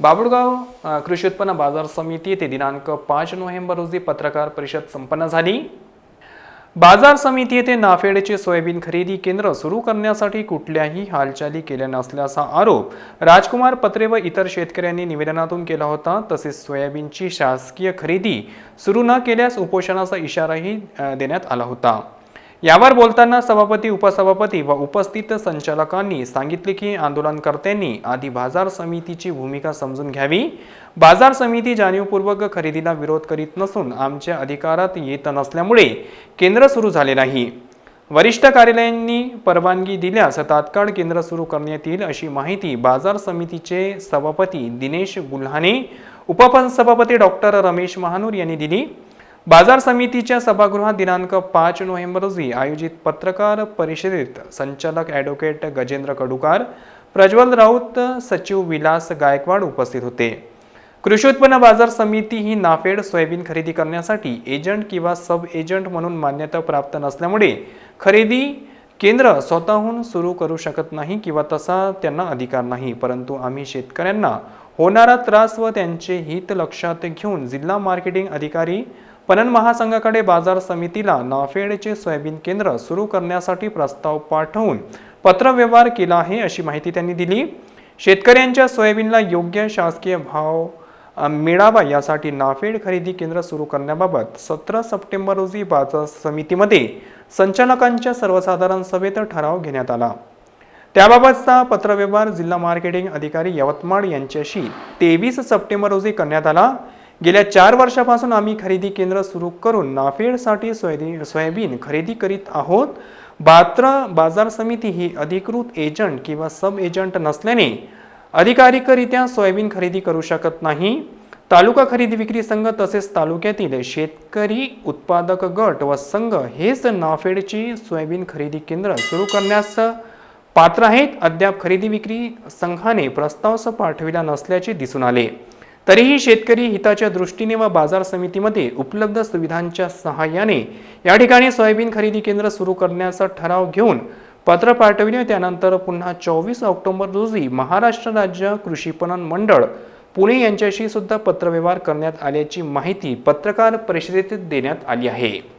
बाबुळगाव कृषी उत्पन्न बाजार समिती येथे दिनांक पाच नोव्हेंबर रोजी पत्रकार परिषद संपन्न झाली. बाजार समिती येथे नाफेडचे सोयाबीन खरेदी केंद्र सुरू करण्यासाठी कुठल्याही हालचाली केल्या नसल्याचा आरोप राजकुमार पत्रे व इतर शेतकऱ्यांनी निवेदनातून केला होता. तसेच सोयाबीनची शासकीय खरेदी सुरू न केल्यास उपोषणाचा इशाराही देण्यात आला होता. यावर बोलताना सभापती उपसभापती व उपस्थित संचालकांनी सांगितले की आंदोलनकर्त्यांनी आधी बाजार समितीची भूमिका समजून घ्यावी. बाजार समिती जाणीवपूर्वक खरेदीला विरोध करीत नसून आमच्या अधिकारात येत नसल्यामुळे केंद्र सुरू झाले नाही. वरिष्ठ कार्यालयांनी परवानगी दिल्यास तात्काळ केंद्र सुरू करण्यात येईल अशी माहिती बाजार समितीचे सभापती दिनेश गुल्हाने उपसभापती डॉक्टर रमेश महानूर यांनी दिली. बाजार समितीच्या सभागृहात दिनांक पाच नोव्हेंबर रोजी आयोजित पत्रकार परिषदेत संचालक ॲडव्होकेट गजेंद्र कडुकार प्रज्वल राऊत सचिव विलास गायकवाड उपस्थित होते. कृषी उत्पन्न बाजार समिती ही नाफेड सोयाबीन खरेदी करण्यासाठी एजंट किंवा सब एजंट म्हणून मान्यता प्राप्त नसल्यामुळे खरेदी केंद्र स्वतःहून सुरू करू शकत नाही किंवा तसा त्यांना अधिकार नाही. परंतु आम्ही शेतकऱ्यांना होणारा त्रास व त्यांचे हित लक्षात घेऊन जिल्हा मार्केटिंग अधिकारी पणन महासंघाकडे बाजार समितीला नाफेडचे सोयाबीन केंद्र सुरू करण्यासाठी प्रस्ताव पाठवून पत्रव्यवहार केला आहे अशी माहिती त्यांनी दिली. शेतकऱ्यांच्या सोयाबीनला योग्य शासकीय भाव मिळावा यासाठी नाफेड खरेदी केंद्र सुरू करण्याबाबत सतरा सप्टेंबर रोजी बाजार समितीमध्ये संचालकांच्या सर्वसाधारण सभेत ठराव घेण्यात आला. त्याबाबतचा पत्रव्यवहार जिल्हा मार्केटिंग अधिकारी यवतमाळ यांच्याशी तेवीस सप्टेंबर रोजी करण्यात आला. गेल्या चार वर्षापासून आम्ही खरेदी केंद्र सुरू करून नाफेडसाठी सोयाबीन सोयाबीन खरेदी करीत आहोत. मात्र बाजार समिती ही अधिकृत एजंट किंवा सब एजंट नसल्याने अधिकारिकरित्या सोयाबीन खरेदी करू शकत नाही. तालुका खरेदी विक्री संघ तसेच तालुक्यातील शेतकरी उत्पादक गट व संघ हेच नाफेडची सोयाबीन खरेदी केंद्र सुरू करण्यास पात्र आहेत. अद्याप खरेदी विक्री संघाने प्रस्ताव पाठविला नसल्याचे दिसून आले. तरीही शेतकरी हिताच्या दृष्टीने व बाजार समितीमध्ये उपलब्ध सुविधांच्या सहाय्याने या ठिकाणी सोयाबीन खरेदी केंद्र सुरू करण्याचा ठराव घेऊन पत्र पाठविले. त्यानंतर पुन्हा चोवीस ऑक्टोबर रोजी महाराष्ट्र राज्य कृषी पणन मंडळ पुणे यांच्याशी सुद्धा पत्रव्यवहार करण्यात आल्याची माहिती पत्रकार परिषदेत देण्यात आली आहे.